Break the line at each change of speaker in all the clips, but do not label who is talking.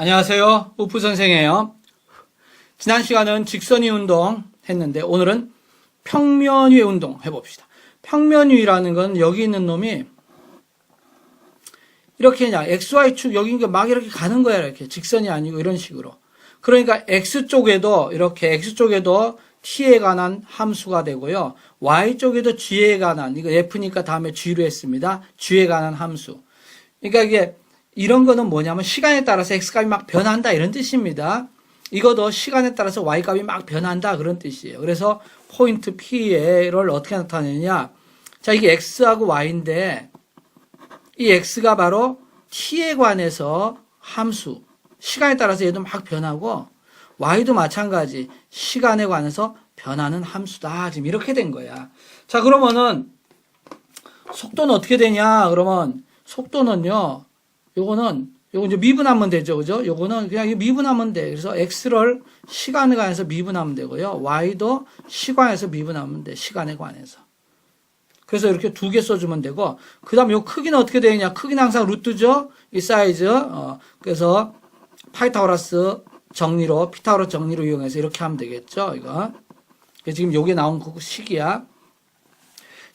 안녕하세요. 우프 선생이에요. 지난 시간은 직선위 운동 했는데 오늘은 평면위 운동 해봅시다. 평면위라는 건 여기 있는 놈이 이렇게 그냥 XY축 여기 막 이렇게 가는 거야. 이렇게 직선이 아니고 이런 식으로. 그러니까 X쪽에도 이렇게 X쪽에도 T에 관한 함수가 되고요. Y쪽에도 G에 관한 이거 F니까 다음에 G로 했습니다. G에 관한 함수. 그러니까 이게 이런 거는 뭐냐면 시간에 따라서 x값이 막 변한다 이런 뜻입니다. 이것도 시간에 따라서 y값이 막 변한다 그런 뜻이에요. 그래서 포인트 P를 어떻게 나타내냐? 자, 이게 x하고 y인데 이 x가 바로 t에 관해서 함수. 시간에 따라서 얘도 막 변하고 y도 마찬가지. 시간에 관해서 변하는 함수다. 지금 이렇게 된 거야. 자, 그러면은 속도는 어떻게 되냐? 그러면 속도는요. 요거는 요거 이제 미분하면 되죠. 그죠? 요거는 그냥 미분하면 돼. 그래서 x를 시간에 관해서 미분하면 되고요. y도 시간에서 미분하면 돼. 시간에 관해서. 그래서 이렇게 두 개 써주면 되고, 그 다음에 요 크기는 어떻게 되느냐? 크기는 항상 루트죠? 이 사이즈. 어, 그래서 파이타고라스 정리로, 피타고라스 정리로 이용해서 이렇게 하면 되겠죠? 이거. 지금 요게 나온 그 식이야.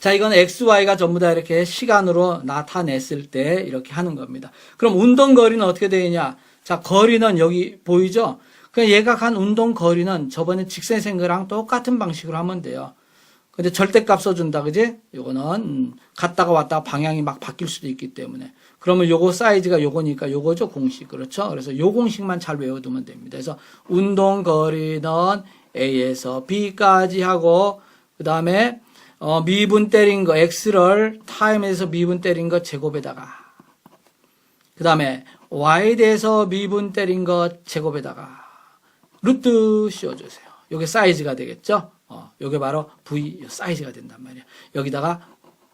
자, 이건 x, y가 전부 다 이렇게 시간으로 나타냈을 때 이렇게 하는 겁니다. 그럼 운동 거리는 어떻게 되느냐? 자, 거리는 여기 보이죠? 그냥 얘가 간 운동 거리는 저번에 직선 생 거랑 똑같은 방식으로 하면 돼요. 근데 절대값 써준다, 그지? 요거는 음, 갔다가 왔다가 방향이 막 바뀔 수도 있기 때문에. 그러면 요거 사이즈가 요거니까 요거죠, 공식. 그렇죠? 그래서 요 공식만 잘 외워두면 됩니다. 그래서 운동 거리는 A에서 B까지 하고, 그 다음에 어, 미분 때린 거 x를 타임에서 미분 때린 거 제곱에다가 그 다음에 y에 대해서 미분 때린 거 제곱에다가 루트 씌워주세요. 요게 사이즈가 되겠죠? 어, 요게 바로 v 사이즈가 된단 말이야. 여기다가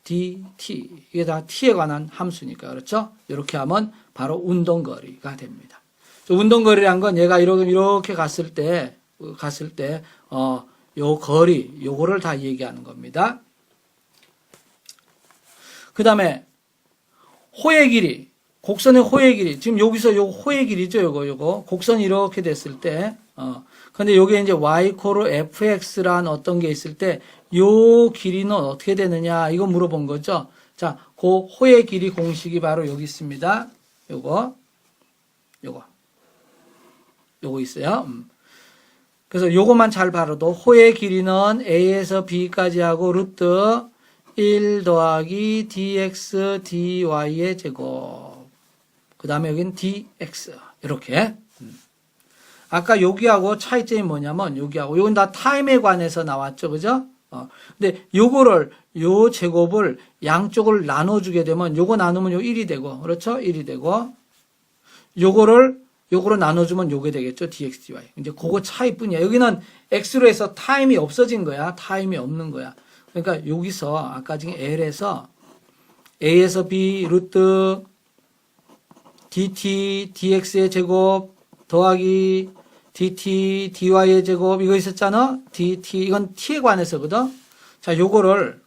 dt 이게 다 t에 관한 함수니까 그렇죠? 이렇게 하면 바로 운동거리가 됩니다. 운동거리란 건 얘가 이렇게 이렇게 갔을 때 갔을 때 어. 요 거리, 요거를 다 얘기하는 겁니다. 그 다음에 호의 길이, 곡선의 호의 길이. 지금 여기서 요 호의 길이죠, 요거, 요거. 곡선이 이렇게 됐을 때, 어. 근데 요게 이제 y 코로 fx란 어떤 게 있을 때, 요 길이는 어떻게 되느냐, 이거 물어본 거죠. 자, 그 호의 길이 공식이 바로 여기 있습니다. 요거, 요거. 요거 있어요. 음. 그래서 요것만 잘 봐도 호의 길이는 a에서 b까지 하고 루트 1 더하기 dx dy의 제곱. 그 다음에 여기는 dx. 이렇게. 아까 여기하고 차이점이 뭐냐면 여기하고 요건 다 타임에 관해서 나왔죠. 그죠? 어. 근데 요거를 요 제곱을 양쪽을 나눠 주게 되면 요거 나누면 요 1이 되고 그렇죠? 1이 되고 요거를 요거로 나눠 주면 요게 되겠죠. dx, dy. 이제 그거 차이뿐이야. 여기는 x로 해서 타임이 없어진 거야. 타임이 없는 거야. 그러니까 여기서 아까 지금 l에서 a에서 b 루트 dt, dx의 제곱 더하기 dt, dy의 제곱 이거 있었잖아. dt 이건 t에 관해서거든. 자, 요거를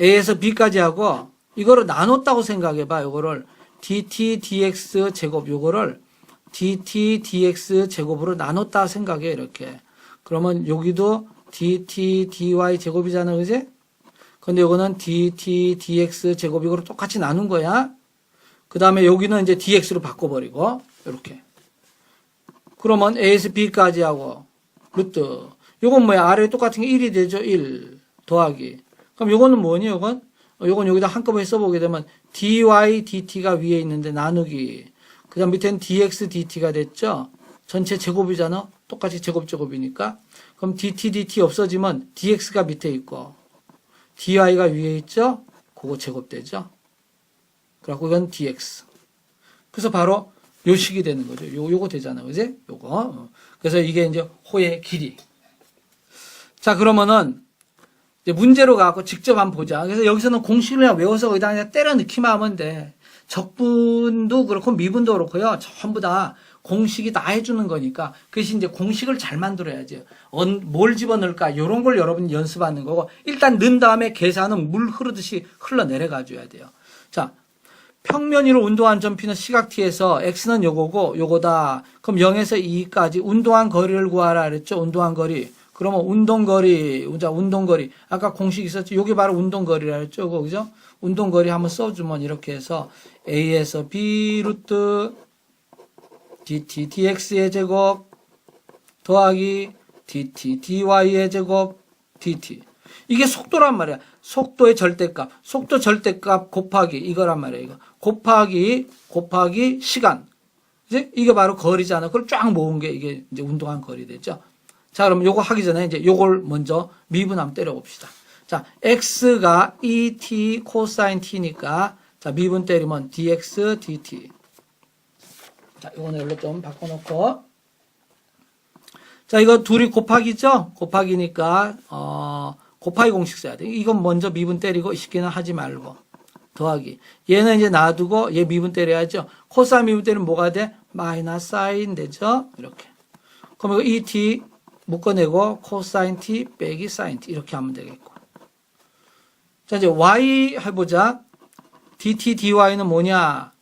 a에서 b까지 하고 이거를 나눴다고 생각해 봐. 요거를 dt dx 제곱 요거를 dt dx 제곱으로 나눴다 생각해 이렇게. 그러면 여기도 dt dy 제곱이잖아, 그지? 근데 요거는 dt dx 제곱 이거로 똑같이 나눈 거야. 그 다음에 여기는 이제 dx로 바꿔버리고 이렇게. 그러면 a에서 b까지 하고 루트. 요건 뭐야? 아래에 똑같은 게 1이 되죠? 1 더하기. 그럼 요거는 뭐니? 요건? 요건 여기다 한꺼번에 써보게 되면 dy dt가 위에 있는데 나누기 그 다음 밑에는 dx dt가 됐죠 전체 제곱이잖아 똑같이 제곱 제곱이니까 그럼 dt dt 없어지면 dx가 밑에 있고 dy가 위에 있죠? 그거 제곱되죠? 그래갖고 이건 dx. 그래서 바로 요 식이 되는 거죠. 요, 요거 되잖아. 그지? 요거. 그래서 이게 이제 호의 길이. 자 그러면은 이제 문제로 가고 직접 한번 보자. 그래서 여기서는 공식을 그냥 외워서 거기다 그냥 때려 넣기만 하면 돼. 적분도 그렇고 미분도 그렇고요. 전부 다 공식이 다 해주는 거니까. 그것이 이제 공식을 잘 만들어야지. 뭘 집어넣을까? 이런 걸 여러분이 연습하는 거고. 일단 넣은 다음에 계산은 물 흐르듯이 흘러내려가 줘야 돼요. 자, 평면 위로 운동한 점피는 시각 t에서 x는 요거고 요거다. 그럼 0에서 2까지 운동한 거리를 구하라 그랬죠. 운동한 거리. 그러면 운동거리, 자 운동거리. 아까 공식 있었죠. 요게 바로 운동거리라 그랬죠. 그죠? 운동거리 한번 써주면 이렇게 해서 a에서 b 루트 dt dx의 제곱 더하기 dt dy의 제곱 dt 이게 속도란 말이야. 속도의 절대값, 속도 절대값 곱하기 이거란 말이야. 이거 곱하기 곱하기 시간. 이제 이게 바로 거리잖아. 그걸 쫙 모은 게 이게 이제 운동한 거리 되죠. 자, 그럼 요거 하기 전에 이제 요걸 먼저 미분 한번 때려 봅시다. 자, x가 et 코사인 t니까 자, 미분 때리면 dx dt. 자, 요거는 여기로 좀 바꿔 놓고 자, 이거 둘이 곱하기죠? 곱하기니까, 어, 곱하기 공식 써야 돼. 이건 먼저 미분 때리고 쉽게는 하지 말고. 더하기. 얘는 이제 놔두고 얘 미분 때려야죠. 코사인 미분 때리면 뭐가 돼? 마이너스 사인 되죠? 이렇게. 그럼 이거 et 묶어내고 코사인 t 빼기 사인 t 이렇게 하면 되겠고. 자, 이제 y 해보자. dt, dy는 뭐냐?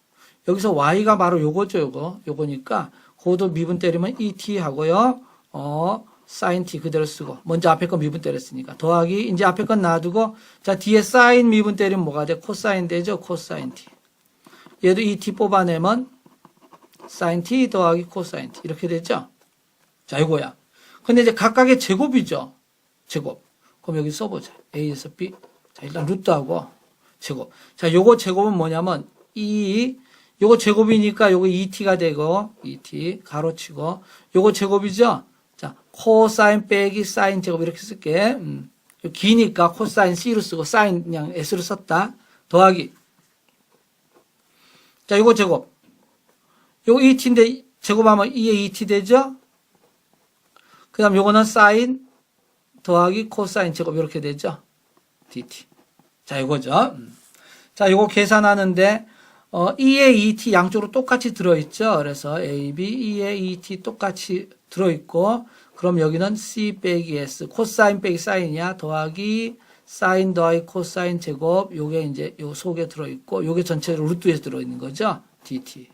여기서 y가 바로 요거죠, 요거. 요거니까, 그것도 미분 때리면 et 하고요. 어, 사인 t 그대로 쓰고. 먼저 앞에 거 미분 때렸으니까. 더하기, 이제 앞에 건 놔두고, 자, 뒤에 사인 미분 때리면 뭐가 돼? 코사인 되죠? 코사인 t. 얘도 et 뽑아내면 사인 t 더하기 코사인 t. 이렇게 되죠? 자, 이거야. 근데 이제 각각의 제곱이죠? 제곱. 그럼 여기 써보자. a에서 b. 자, 일단 루트하고 제곱. 자, 요거 제곱은 뭐냐면, 이, 요거 제곱이니까 요거 2t가 되고, 2t, 가로치고, 요거 제곱이죠? 자, 코사인 빼기 사인 제곱 이렇게 쓸게. 음. 요 기니까 코사인 C로 쓰고, 사인 그냥 S로 썼다. 더하기. 자, 요거 제곱. 요거 2t인데, 제곱하면 2에 2t 되죠? 그 다음 요거는 사인 더하기 코사인 제곱 이렇게 되죠? dt. 자, 이거죠. 음. 자, 요거 계산하는데, 어, 2에 2t 양쪽으로 똑같이 들어있죠. 그래서 a, b, 2에 2t 똑같이 들어있고, 그럼 여기는 c 빼기 s, 코사인 빼기 사인이야. 더하기 사인 더하기 코사인 제곱, 요게 이제 요 속에 들어있고, 요게 전체로 루트에 들어있는 거죠. dt.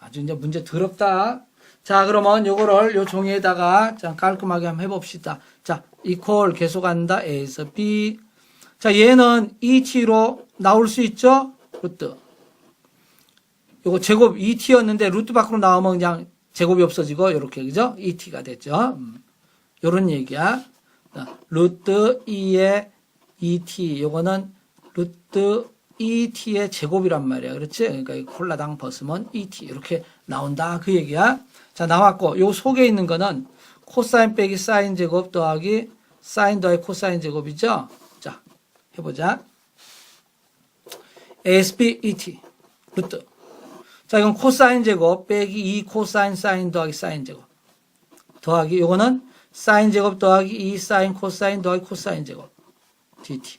아주 이제 문제 더럽다. 자, 그러면 요거를 요 종이에다가 자, 깔끔하게 한번 해봅시다. 자, 이퀄 계속한다. a에서 b. 자, 얘는 2t로 나올 수 있죠? 루트. 요거 제곱 2t였는데 루트 밖으로 나오면 그냥 제곱이 없어지고 요렇게 그죠? 2t가 되죠. 음. 요런 얘기야. 자, 루트 2의 2t 요거는 루트 2t의 제곱이란 말이야. 그렇지? 그러니까 이 콜라당 벗으면 2t 이렇게 나온다 그 얘기야. 자, 나왔고 요 속에 있는 거는 코사인 빼기 사인 제곱 더하기 사인 더하기 코사인 제곱이죠. 자, 해보자. ASB ET 루트 자 이건 코사인 제곱 빼기 2 코사인 사인 더하기 사인 제곱. 더하기 요거는 사인 제곱 더하기 2 사인 코사인 더하기 코사인 제곱. dt.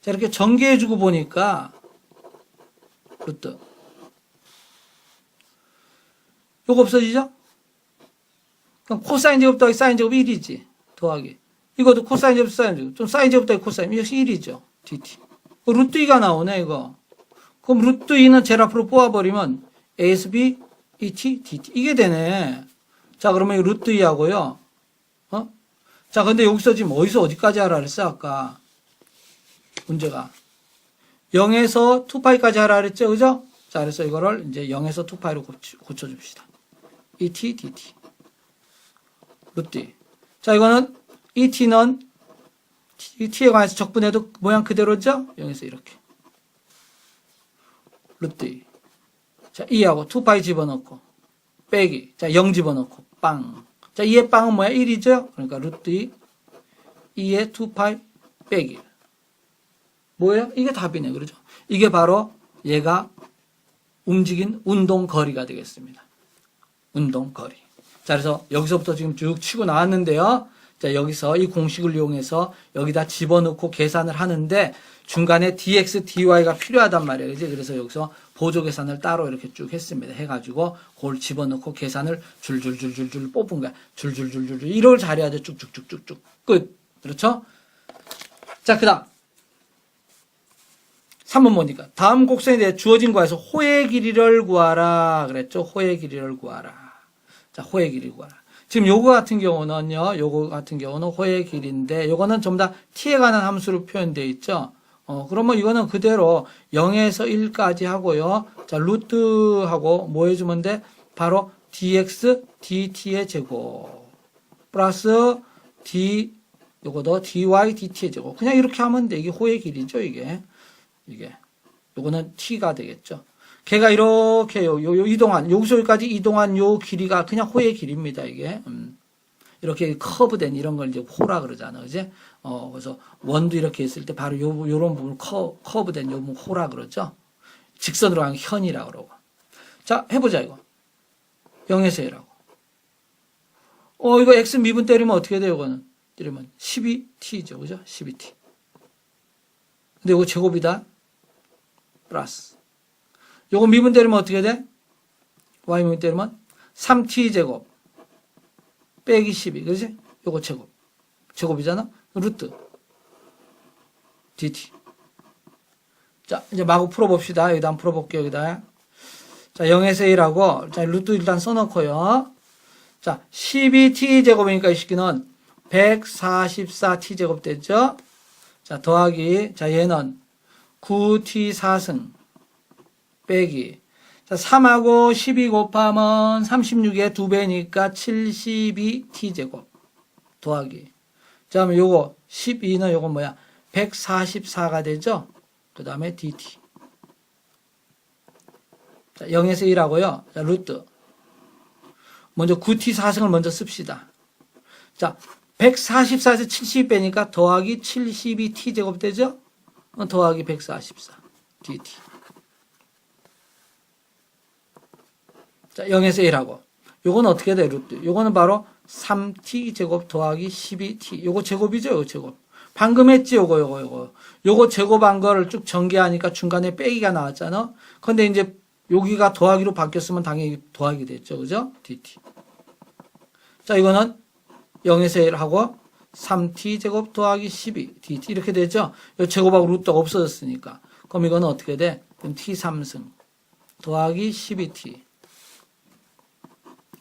자 이렇게 전개해 주고 보니까 루트 요거 없어지죠? 그럼 코사인 제곱 더하기 사인 제곱 1이지 더하기. 이것도 코사인 제곱 사인 제곱. 좀 사인 제곱 더하기 코사인. 역시 1이죠 dt. 루트 2가 나오네, 이거. 그럼 루트 2는 제일 앞으로 뽑아버리면 ASB, ET, DT. 이게 되네. 자, 그러면 이 루트 2하고요. 어? 자, 근데 여기서 지금 어디서 어디까지 하라 그랬어, 아까. 문제가. 0에서 2파이까지 하라 그랬죠, 그죠? 자, 그래서 이거를 이제 0에서 2파이로 고쳐 줍시다. ET, DT. 루트 2. 자, 이거는 ET는 이 t에 관해서 적분해도 모양 그대로죠? 여기서 이렇게. 2. 자, 2하고 2파이 집어넣고, 빼기. 자, 0 집어넣고, 빵. 자, 2의 빵은 뭐야? 1이죠? 그러니까 루트 2, 2의 2파이 빼기. 뭐예요? 이게 답이네. 그러죠? 이게 바로 얘가 움직인 운동 거리가 되겠습니다. 운동 거리. 자, 그래서 여기서부터 지금 쭉 치고 나왔는데요. 자, 여기서 이 공식을 이용해서 여기다 집어넣고 계산을 하는데 중간에 dx, dy가 필요하단 말이에요. 그지? 그래서 여기서 보조 계산을 따로 이렇게 쭉 했습니다. 해가지고 그걸 집어넣고 계산을 줄줄줄줄줄 뽑은 거야. 줄줄줄줄줄. 이걸 잘해야 돼. 쭉쭉쭉쭉쭉. 끝. 그렇죠? 자, 그 다음. 3번 보니까 다음 곡선에 대해 주어진 거에서 호의 길이를 구하라 그랬죠. 호의 길이를 구하라. 자, 호의 길이 구하라. 지금 요거 같은 경우는요. 요거 같은 경우는 호의 길인데 요거는 전부 다 t에 관한 함수로 표현되어 있죠. 어, 그러면 이거는 그대로 0에서 1까지 하고요. 자, 루트하고 뭐 해주면 돼? 바로 dx dt의 제곱 플러스 d 요거도 dy dt의 제곱 그냥 이렇게 하면 돼. 이게 호의 길이죠, 이게. 이게. 요거는 t가 되겠죠. 걔가 이렇게 요, 요, 요 이동한 여기서 여기까지 이동한 요 길이가 그냥 호의 길입니다, 이게. 음. 이렇게 커브된 이런 걸 이제 호라 그러잖아, 그지? 어, 그래서 원도 이렇게 있을 때 바로 요, 요런 부분 커, 커브된 요 부분 호라 그러죠? 직선으로 한 현이라 그러고. 자, 해보자, 이거. 0에서 1하고. 어, 이거 x 미분 때리면 어떻게 돼요, 이거는? 때리면 12t죠, 그죠? 12t. 근데 이거 제곱이다. 플러스. 요거 미분 때리면 어떻게 돼? y 미분 때리면 3t 제곱. 빼기 12. 그지? 요거 제곱. 제곱이잖아? 루트. dt. 자, 이제 마구 풀어봅시다. 여기다 한번 풀어볼게요, 여기다. 자, 0에서 1하고, 자, 루트 일단 써놓고요. 자, 12t 제곱이니까 이 식기는 144t 제곱 됐죠? 자, 더하기, 자, 얘는 9t 4승 빼기. 자, 3하고 12 곱하면 36의 2배니까 72t 제곱 더하기. 자, 그러면 요거 12는 요거 뭐야? 144가 되죠? 그 다음에 dt. 자, 0에서 1하고요. 자, 루트. 먼저 9t 4승을 먼저 씁시다. 자, 144에서 70 빼니까 더하기 72t 제곱 되죠? 어, 더하기 144 dt. 자, 0에서 1하고. 요건 어떻게 돼, 루트? 요거는 바로 3t 제곱 더하기 12t. 요거 제곱이죠, 요거 제곱. 방금 했지, 요거, 요거, 요거. 요거 제곱한 거를 쭉 전개하니까 중간에 빼기가 나왔잖아? 근데 이제 여기가 더하기로 바뀌었으면 당연히 더하기 됐죠, 그죠? dt. 자, 이거는 0에서 1하고 3t 제곱 더하기 12 dt 이렇게 되죠. 이 제곱하고 루트가 없어졌으니까. 그럼 이거는 어떻게 돼? 그럼 t 3승 더하기 12t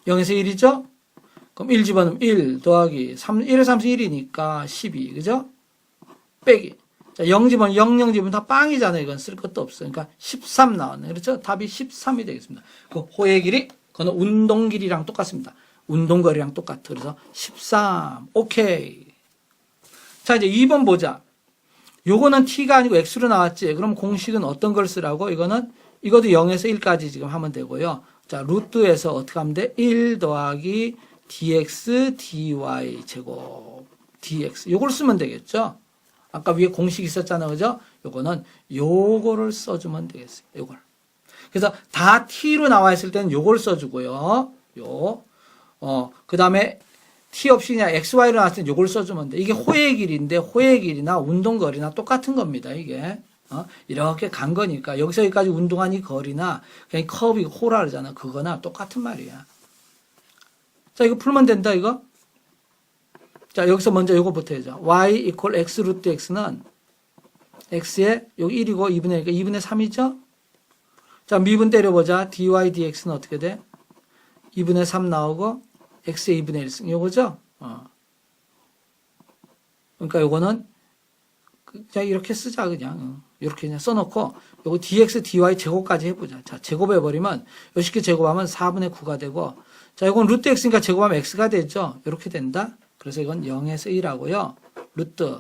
0에서 1이죠? 그럼 1 집어넣으면 1 더하기 3, 1에 3승 1이니까 12 그죠? 빼기 자, 0 집어넣으면 0, 0 집으면 다 빵이잖아요. 이건 쓸 것도 없어. 그러니까 13 나왔네. 그렇죠? 답이 13이 되겠습니다. 그 호의 길이, 그거는 운동 길이랑 똑같습니다. 운동 거리랑 똑같아. 그래서 13. 오케이. 자, 이제 2번 보자. 요거는 t가 아니고 x로 나왔지. 그럼 공식은 어떤 걸 쓰라고? 이거는 이것도 0에서 1까지 지금 하면 되고요. 자, 루트에서 어떻게 하면 돼? 1 더하기 dx dy 제곱 dx. 요걸 쓰면 되겠죠? 아까 위에 공식 있었잖아요. 그죠? 요거는 요거를 써주면 되겠어요. 요걸. 그래서 다 t로 나와 있을 때는 요걸 써주고요. 요. 어, 그 다음에 t 없이 그냥 xy로 나왔을 때 요걸 써주면 돼. 이게 호의 길인데 호의 길이나 운동거리나 똑같은 겁니다. 이게. 어? 이렇게 간 거니까 여기서 여기까지 운동한 이 거리나 그냥 커브 호라 그러잖아. 그거나 똑같은 말이야. 자, 이거 풀면 된다, 이거? 자, 여기서 먼저 요거부터 해죠. y equal x 루트 x는 x에 여기 1이고 2분의 1이니까 2분의 3이죠? 자, 미분 때려보자. dy dx는 어떻게 돼? 2분의 3 나오고 x의 2분의 1승 요거죠? 어. 그러니까 요거는 그냥 이렇게 쓰자 그냥 어. 이렇게 그냥 써놓고 요거 dx dy 제곱까지 해보자. 자 제곱해버리면 요 쉽게 제곱하면 4분의 9가 되고 자 이건 루트 x니까 제곱하면 x가 되죠. 이렇게 된다. 그래서 이건 0에서 1하고요. 루트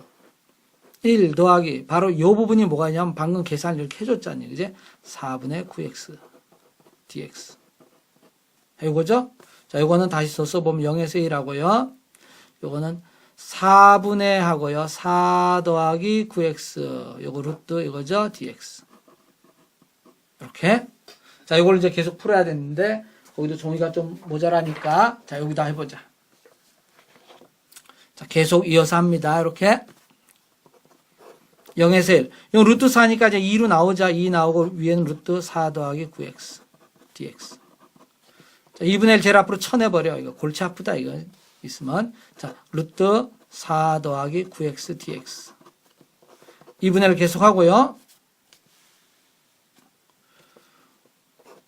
1 더하기 바로 요 부분이 뭐가 있냐면 방금 계산을 이렇게 해줬잖아요. 그제 4분의 9x dx 이거죠? 자, 요거는 다시 더 써보면 0에서 1하고요. 요거는 4분의 하고요. 4 더하기 9x. 요거 루트 이거죠? dx. 이렇게. 자, 요걸 이제 계속 풀어야 되는데, 거기도 종이가 좀 모자라니까, 자, 여기다 해 보자. 자, 계속 이어서 합니다. 이렇게. 0에서 1. 요 루트 4니까 이제 2로 나오자. 2 나오고, 위에는 루트 4 더하기 9x. dx. 자, 2분의 1 제일 앞으로 쳐내버려. 이거 골치 아프다. 이거 있으면 자 루트 4 더하기 9x dx 2분의를 계속하고요.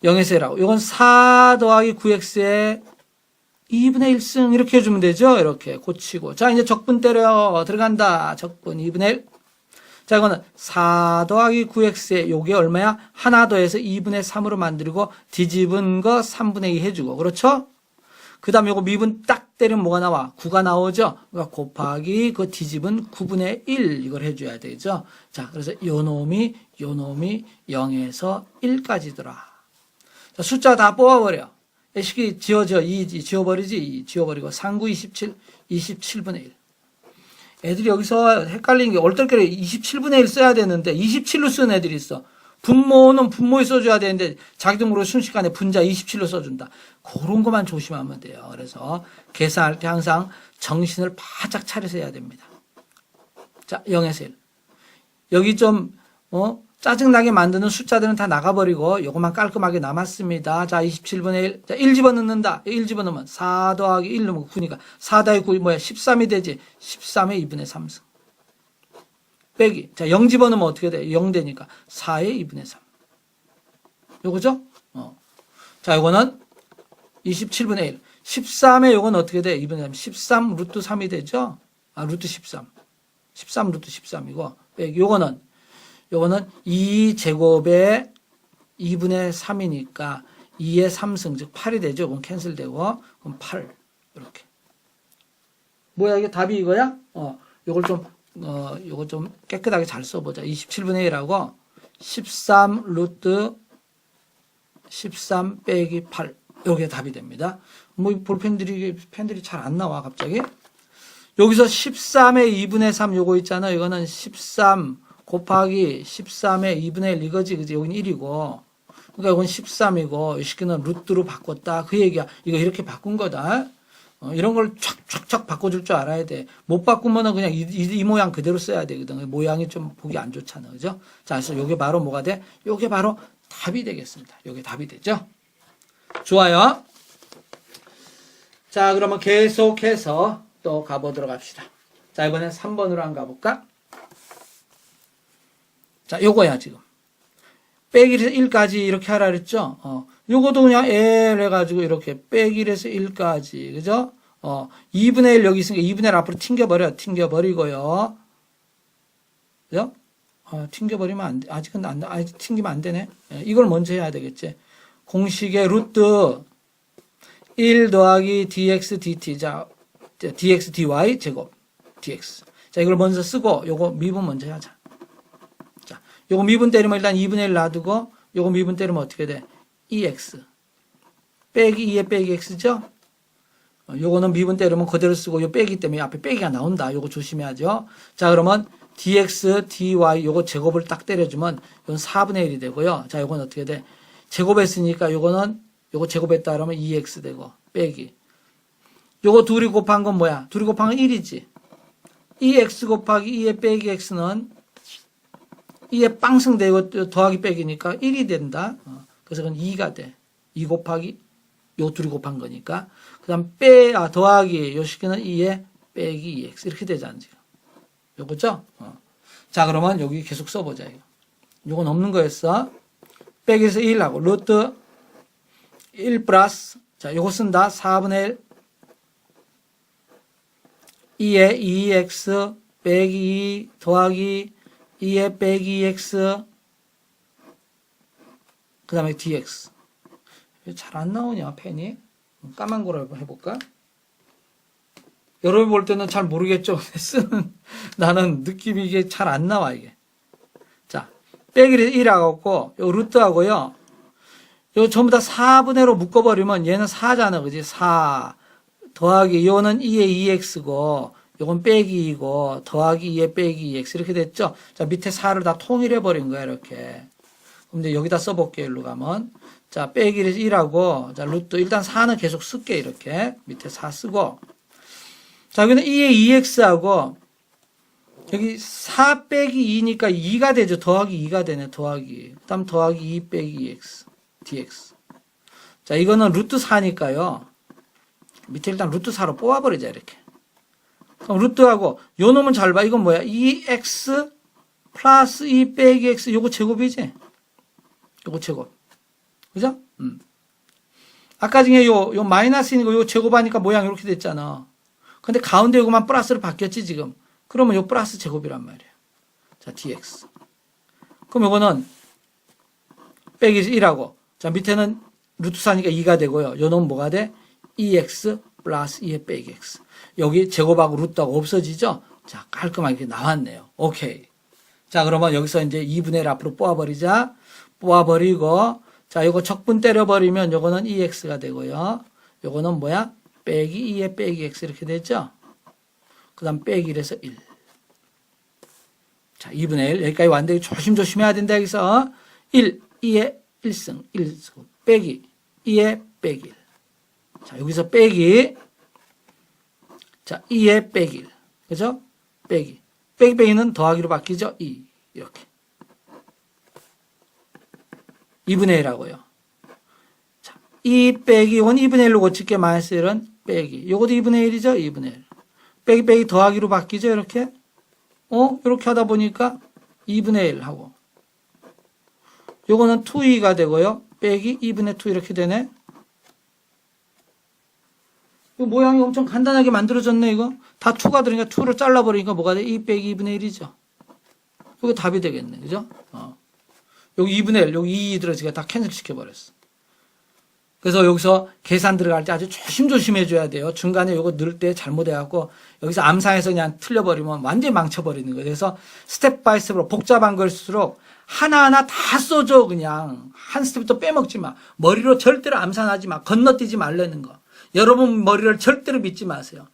0에서 1하고 이건 4 더하기 9x의 2분의 1승 이렇게 해주면 되죠. 이렇게 고치고 자 이제 적분 때려 들어간다. 적분 2분의 1. 자 이거는 4 더하기 9x의 요게 얼마야? 하나 더해서 2분의 3으로 만들고 뒤집은 거 3분의 2 해주고 그렇죠? 그 다음에 요거 미분 딱 때리면 뭐가 나와? 9가 나오죠? 그러니까 곱하기 그 뒤집은 9분의 1 이걸 해줘야 되죠? 자, 그래서 요 놈이, 요 놈이 0에서 1까지더라. 자, 숫자 다 뽑아버려. 식이 지워져, 2, 지워버리지, 2, 지워버리고 39, 27, 27분의 1. 애들이 여기서 헷갈리는 게 얼떨결에 27분의 1 써야 되는데 27로 쓰는 애들이 있어. 분모는 분모에 써줘야 되는데 자기도 모르게 순식간에 분자 27로 써준다. 그런 것만 조심하면 돼요. 그래서 계산할 때 항상 정신을 바짝 차려서 해야 됩니다. 자, 0에서 1. 여기 좀, 어, 짜증나게 만드는 숫자들은 다 나가버리고 요것만 깔끔하게 남았습니다. 자, 27분의 1. 자, 1 집어넣는다. 1 집어넣으면 4 더하기 1 넣으면 9니까 4 더하기 9이 뭐야? 13이 되지. 13의 2분의 3승. 빼기. 자, 0 집어넣으면 어떻게 돼? 0 되니까 4의 2분의 3. 요거죠? 어. 자, 요거는 27분의 1. 13의 요건 어떻게 돼? 2분의 3. 13 루트 3이 되죠? 아, 루트 13. 13 루트 13이고, 빼기. 요거는, 요거는 2 제곱에 2분의 3이니까 2의 3승, 즉 8이 되죠? 그럼 캔슬되고, 그럼 8. 이렇게. 뭐야, 이게 답이 이거야? 어, 요걸 좀, 어, 요거 좀 깨끗하게 잘 써보자. 27분의 1하고 13 루트 13 빼기 8. 요게 답이 됩니다. 뭐, 이 볼펜들이, 펜들이 잘 안 나와, 갑자기. 여기서 13의 2분의 3 요거 있잖아. 이거는 13 곱하기 13의 2분의 1 이거지. 그지? 여기는 1이고. 그러니까 이건 13이고, 이 시기는 루트로 바꿨다. 그 얘기야. 이거 이렇게 바꾼 거다. 어, 이런 걸 촥촥촥 바꿔줄 줄 알아야 돼. 못 바꾸면은 그냥 이, 이- 이 모양 그대로 써야 되거든. 모양이 좀 보기 안 좋잖아. 그죠? 자, 그래서 요게 바로 뭐가 돼? 요게 바로 답이 되겠습니다. 요게 답이 되죠? 좋아요. 자, 그러면 계속해서 또 가보도록 합시다. 자, 이번엔 3번으로 한 가볼까? 자, 요거야, 지금. 빼기에서 1까지 이렇게 하라 그랬죠? 어, 요것도 그냥 L 해가지고 이렇게 빼기에서 1까지. 그죠? 어, 2분의 1 여기 있으니까 2분의 1 앞으로 튕겨버려. 튕겨버리고요. 그죠? 어, 튕겨버리면 안 돼. 아직은 안, 아직 튕기면 안 되네. 예, 이걸 먼저 해야 되겠지. 공식의 루트 1 더하기 dx dt. 자, dx dy 제곱 dx. 자, 이걸 먼저 쓰고 요거 미분 먼저 하자. 자, 요거 미분 때리면 일단 2분의 1 놔두고 요거 미분 때리면 어떻게 돼? 2x. 빼기 2에 빼기 x죠? 어, 요거는 미분 때리면 그대로 쓰고 요 빼기 때문에 앞에 빼기가 나온다. 요거 조심해야죠. 자, 그러면 dx, dy 요거 제곱을 딱 때려주면 이건 4분의 1이 되고요. 자, 요건 어떻게 돼? 제곱했으니까 요거는 요거 제곱했다 그러면 2x 되고 빼기. 요거 둘이 곱한 건 뭐야? 둘이 곱한 건 1이지. 2x 곱하기 2의 빼기 x는 2에 빵승 되고 더하기 빼기니까 1이 된다. 어, 그래서 그건 2가 돼. 2 곱하기 요 둘이 곱한 거니까. 그 다음 빼, 아, 더하기 요 식기는 2에 빼기 2x. 이렇게 되잖아, 지금. 요거죠? 어. 자, 그러면 여기 계속 써보자, 이거. 요건 없는 거였어. 빼기에서 1하고, 루트 1 플러스, 자, 요거 쓴다. 4분의 1. 2에 2x 빼기 2 더하기 2에 빼기 2x 그 다음에 dx. 잘안 나오냐 펜이? 까만 거로 해볼까? 여러분 볼 때는 잘 모르겠죠? 쓰는 나는 느낌이 이게 잘 안 나와 이게. 자 빼기를 1하고 요 루트하고요. 요 전부 다 4분의 1로 묶어버리면 얘는 4잖아 그지? 4 더하기 요는 2의 2x고 요건 빼기 2고 더하기 2의 빼기 2x 이렇게 됐죠? 자 밑에 4를 다 통일해 버린 거야 이렇게 그럼 이제 여기다 써볼게요 일로 가면. 자 빼기를 1하고 자 루트 일단 4는 계속 쓸게 이렇게. 밑에 4 쓰고. 자 여기는 2의 2x하고 여기 4 빼기 2니까 2가 되죠. 더하기 2가 되네 더하기. 그 다음 더하기 2 빼기 2x dx 자 이거는 루트 4니까요. 밑에 일단 루트 4로 뽑아버리자 이렇게. 그럼 루트하고 요 놈은 잘 봐. 이건 뭐야? 2x 플러스 2 빼기 x 요거 제곱이지 요거 제곱 그죠 음. 아까 중에 요, 요 마이너스이고 요 제곱하니까 모양 이렇게 됐잖아. 근데 가운데 요거만 플러스로 바뀌었지, 지금. 그러면 요 플러스 제곱이란 말이야. 자, dx. 그럼 요거는 빼기 1하고, 자, 밑에는 루트 4니까 2가 되고요. 요 놈은 뭐가 돼? 2x 플러스 2의 빼기 x. 여기 제곱하고 루트하고 없어지죠? 자, 깔끔하게 나왔네요. 오케이. 자, 그러면 여기서 이제 2분의 1 앞으로 뽑아버리자. 뽑아버리고, 자, 요거 적분 때려버리면 요거는 2x가 되고요. 요거는 뭐야? 빼기 2의 빼기 x 이렇게 되죠? 그 다음 빼기 1에서 1. 자, 2분의 1. 여기까지 왔는데 조심조심 해야 된다, 여기서. 1, 2의 1승, 1승. 빼기 2의 빼기 1. 자, 여기서 빼기. 자, 2의 빼기 1. 그죠? 빼기. 빼기 빼기는 더하기로 바뀌죠? 2. 이렇게. 2분의 1하고요. 자, 2 빼기, 이건 2분의 1로 고칠게 마이너스 1은 빼기. 이것도 2분의 1이죠? 2분의 1. 빼기 빼기 더하기로 바뀌죠? 이렇게. 어? 이렇게 하다 보니까 2분의 1 하고. 요거는 2이가 되고요. 빼기 2분의 2 이렇게 되네. 이 모양이 엄청 간단하게 만들어졌네, 이거. 다 2가 들으니까 2를 잘라버리니까 뭐가 돼? 2 빼기 2분의 1이죠. 이거 답이 되겠네. 그죠? 어. 여기 2분의 1, 여기 2 들어지가 다 캔슬 시켜버렸어. 그래서 여기서 계산 들어갈 때 아주 조심조심 해줘야 돼요. 중간에 요거 넣을 때 잘못해갖고 여기서 암산해서 그냥 틀려버리면 완전히 망쳐버리는 거예요. 그래서 스텝 바이 스텝으로 복잡한 걸수록 하나하나 다 써줘 그냥 한 스텝도 빼먹지 마. 머리로 절대로 암산하지 마. 건너뛰지 말라는 거. 여러분 머리를 절대로 믿지 마세요.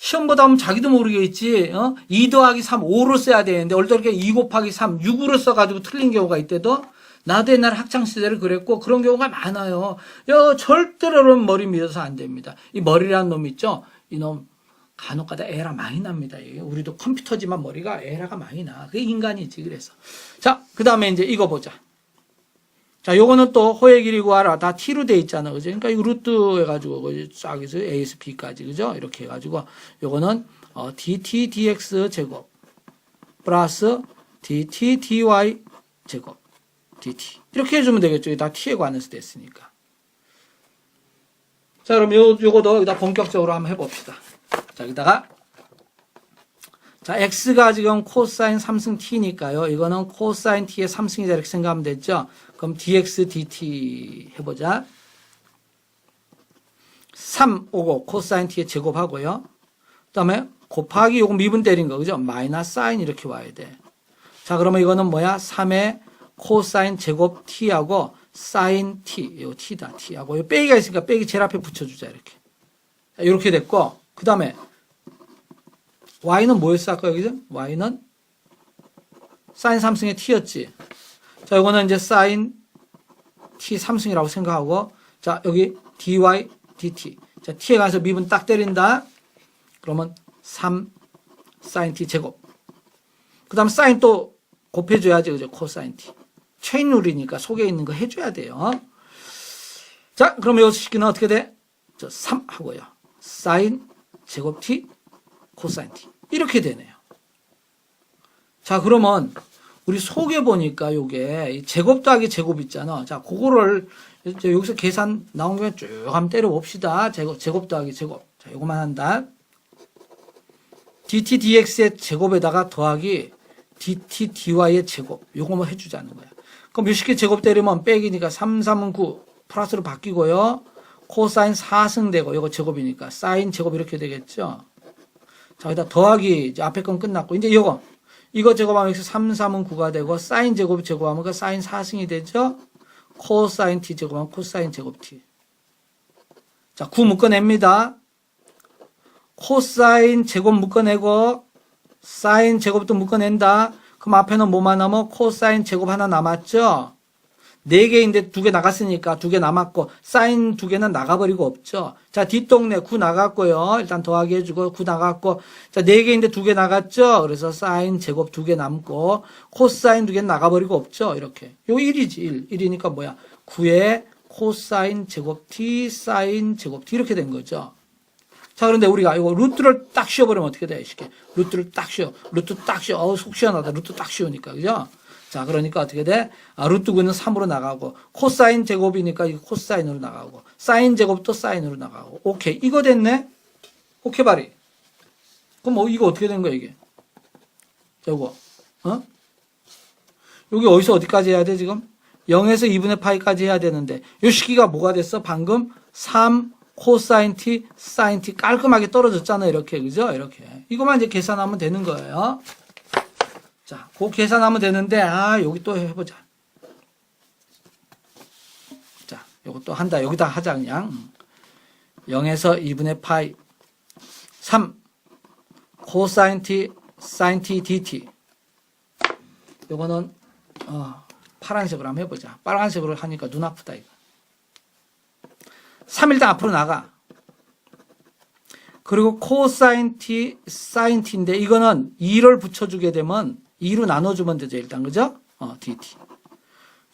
시험 보다 보면 자기도 모르겠지. 어? 2 더하기 3, 5로 써야 되는데 얼떨결에 2 곱하기 3, 6으로 써가지고 틀린 경우가 있대도 나도 옛날 학창시절에 그랬고 그런 경우가 많아요. 여 절대로 여러분 머리 믿어서 안 됩니다. 이 머리라는 놈 있죠? 이놈 간혹가다 에라 많이 납니다. 우리도 컴퓨터지만 머리가 에라가 많이 나. 그게 인간이지 그래서. 자, 그 다음에 이제 이거 보자. 자, 요거는 또 호의 길이 구하라. 다 t로 돼 있잖아. 그죠? 그러니까 이 루트 해가지고, 그죠? 쫙 해서 a에서 b까지. 그죠? 이렇게 해가지고, 요거는, 어, dt, dx 제곱. 플러스 dt, dy 제곱. dt. 이렇게 해주면 되겠죠. 다 t에 관해서 됐으니까. 자, 그럼 요, 요거도 여기다 본격적으로 한번 해봅시다. 자, 여기다가. 자, x가 지금 코사인 3승 t니까요. 이거는 코사인 t의 3승이다 이렇게 생각하면 됐죠. 그럼 dx dt 해보자. 3 오고 코사인 t의 제곱하고요. 그 다음에 곱하기 요거 미분 때린 거 그죠? 마이너스 사인 이렇게 와야 돼. 자 그러면 이거는 뭐야? 3의 코사인 제곱 t하고 사인 t 요 t다 t하고 요 빼기가 있으니까 빼기 제일 앞에 붙여주자 이렇게. 자, 이렇게 됐고 그 다음에 y는 뭐였어 아까 여기서? y는 사인 3승의 t였지. 자, 이거는 이제 사인 t 3승이라고 생각하고, 자, 여기 dy, dt. 자, t에 가서 미분 딱 때린다. 그러면 3 사인 t 제곱. 그 다음 사인 또 곱해 줘야지, 그죠? 코사인 t. 체인 룰이니까 속에 있는 거 해 줘야 돼요. 자, 그럼 이 식기는 어떻게 돼? 저 3 하고요. 사인 제곱 t, 코사인 t. 이렇게 되네요. 자, 그러면 우리 속에 보니까 요게 제곱 더하기 제곱 있잖아. 자, 그거를 여기서 계산 나온 게 쭉 한번 때려 봅시다. 제곱, 제곱 더하기 제곱. 자, 요거만 한다. dt dx의 제곱에다가 더하기 dt dy의 제곱. 요거만 해 주자는 거야. 그럼 몇십 개 제곱 때리면 빼기니까 3, 3은 9 플러스로 바뀌고요. 코사인 4승 되고 요거 제곱이니까 사인 제곱 이렇게 되겠죠. 자, 여기다 더하기 이제 앞에 건 끝났고 이제 이거 이거 제곱하면 여기서 3, 3은 9가 되고 사인 제곱 제곱하면 그 사인 4승이 되죠. 코사인 t 제곱하면 코사인 제곱 t. 자, 9 묶어냅니다. 코사인 제곱 묶어내고 사인 제곱도 묶어낸다. 그럼 앞에는 뭐만 남아? 코사인 제곱 하나 남았죠. 네 개인데 두 개 나갔으니까 두 개 남았고 사인 두 개는 나가버리고 없죠. 자 뒷동네 9 나갔고요. 일단 더하기 해주고 9 나갔고 자네 개인데 두 개 나갔죠. 그래서 사인 제곱 두 개 남고 코사인 두개 나가버리고 없죠. 이렇게 요 1이지 1. 1이니까 뭐야? 9에 코사인 제곱 t 사인 제곱 t 이렇게 된 거죠. 자, 그런데 우리가 이거 루트를 딱 씌워버리면 어떻게 돼? 쉽게. 루트를 딱 씌워. 루트 딱 씌워. 어우, 속 시원하다. 루트 딱 씌우니까. 그죠? 자, 그러니까 어떻게 돼? 아, 루트 9는 3으로 나가고, 코사인 제곱이니까 이거 코사인으로 나가고, 사인 제곱도 사인으로 나가고. 오케이. 이거 됐네? 오케이, 바리. 그럼 뭐, 이거 어떻게 된 거야, 이게? 저거, 어? 여기 어디서 어디까지 해야 돼, 지금? 0에서 2분의 파이까지 해야 되는데, 요 식기가 뭐가 됐어? 방금 3 코사인 t, 사인 t 깔끔하게 떨어졌잖아, 이렇게. 그죠? 이렇게. 이거만 이제 계산하면 되는 거예요. 자, 그 계산하면 되는데, 아, 여기 또 해보자. 자, 또 한다. 여기다 하자, 그냥. 0에서 2분의 파이 3 코사인 t, 사인 t, dt. 요거는, 어, 파란색으로 한번 해보자. 빨간색으로 하니까 눈 아프다, 이거. 3 일단 앞으로 나가. 그리고 코사인 t, 사인 t인데 이거는 2를 붙여주게 되면 2로 나눠주면 되죠. 일단 그죠? 어, dt.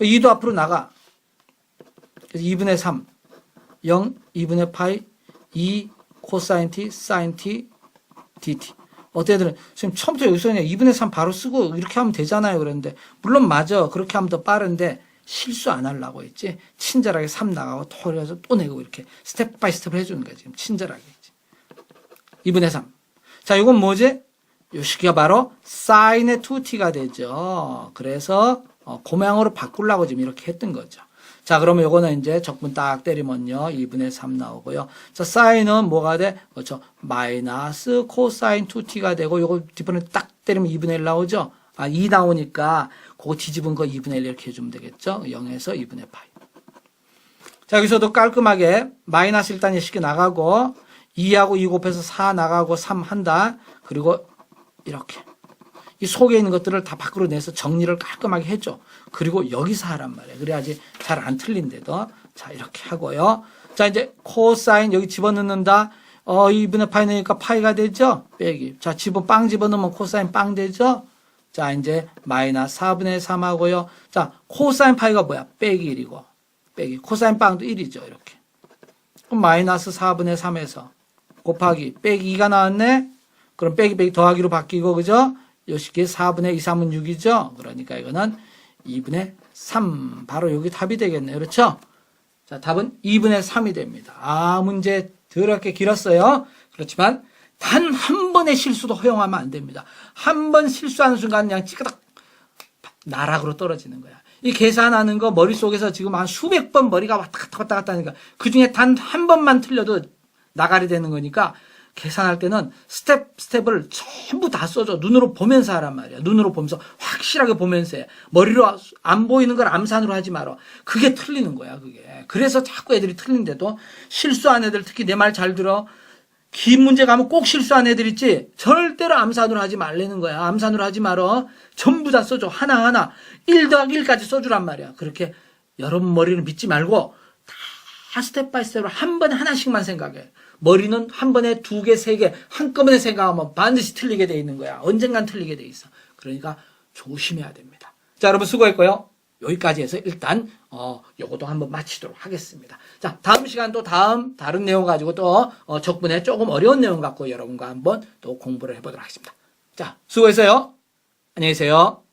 2도 앞으로 나가. 그래서 2분의 3, 0, 2분의 파이, 2 코사인 t, 사인 t, dt. 어때들 지금 처음부터 여기서 그냥 2분의 3 바로 쓰고 이렇게 하면 되잖아요. 그랬는데 물론 맞아. 그렇게 하면 더 빠른데 실수 안 하려고 했지. 친절하게 3 나가고 또 그래서 또 내고 이렇게 스텝 바이 스텝을 해주는 거야. 지금 친절하게. 2분의 3. 자, 이건 뭐지? 요 시기가 바로 사인의 2t가 되죠. 그래서 어, 고명으로 바꾸려고 지금 이렇게 했던 거죠. 자, 그러면 요거는 이제 적분 딱 때리면요. 2분의 3 나오고요. 자, 사인은 뭐가 돼? 그렇죠. 마이너스 코사인 2t가 되고 요거 뒷번에 딱 때리면 2분의 1 나오죠. 아, 2 나오니까 그거 뒤집은 거 2분의 1 이렇게 해주면 되겠죠. 0에서 2분의 파이. 자, 여기서도 깔끔하게 마이너스 일단 이식이 나가고 2하고 2 곱해서 4 나가고 3 한다. 그리고 이렇게. 이 속에 있는 것들을 다 밖으로 내서 정리를 깔끔하게 해줘. 그리고 여기서 하란 말이야. 그래야지 잘 안 틀린데도. 자, 이렇게 하고요. 자, 이제 코사인 여기 집어넣는다. 어, 2분의 파이 넣으니까 파이가 되죠? 빼기. 자, 집어, 빵 집어넣으면 코사인 빵 되죠? 자, 이제 마이너스 4분의 3 하고요. 자, 코사인 파이가 뭐야? 빼기 1이고. 빼기. 코사인 빵도 1이죠. 이렇게. 그럼 마이너스 4분의 3에서 곱하기 빼기 2가 나왔네. 그럼 빼기 빼기 더하기로 바뀌고 그죠? 요 식기 4분의 2, 3은 6이죠. 그러니까 이거는 2분의 3 바로 여기 답이 되겠네요. 그렇죠? 자, 답은 2분의 3이 됩니다. 아, 문제 더럽게 길었어요. 그렇지만 단 한 번의 실수도 허용하면 안 됩니다. 한 번 실수하는 순간 그냥 찌그닥 나락으로 떨어지는 거야. 이 계산하는 거 머릿속에서 지금 한 수백 번 머리가 왔다 갔다 왔다 갔다 하니까 그 중에 단 한 번만 틀려도 나가리 되는 거니까 계산할 때는 스텝 스텝을 전부 다 써줘. 눈으로 보면서 하란 말이야. 눈으로 보면서 확실하게 보면서 해. 머리로 안 보이는 걸 암산으로 하지 마라. 그게 틀리는 거야 그게. 그래서 자꾸 애들이 틀린데도 실수한 애들 특히 내 말 잘 들어. 긴 문제 가면 꼭 실수한 애들 있지? 절대로 암산으로 하지 말라는 거야. 암산으로 하지 말어. 전부 다 써줘. 하나하나. 1 더하기 1까지 써주란 말이야. 그렇게 여러분 머리를 믿지 말고 다 스텝 바이 스텝으로 한 번에 하나씩만 생각해. 머리는 한 번에 두 개, 세 개, 한꺼번에 생각하면 반드시 틀리게 돼 있는 거야. 언젠간 틀리게 돼 있어. 그러니까 조심해야 됩니다. 자, 여러분 수고했고요. 여기까지 해서 일단 어 요것도 한번 마치도록 하겠습니다. 자, 다음 시간 또 다음 다른 내용 가지고 또 어, 적분에 조금 어려운 내용 갖고 여러분과 한번 또 공부를 해보도록 하겠습니다. 자, 수고했어요. 안녕히 계세요.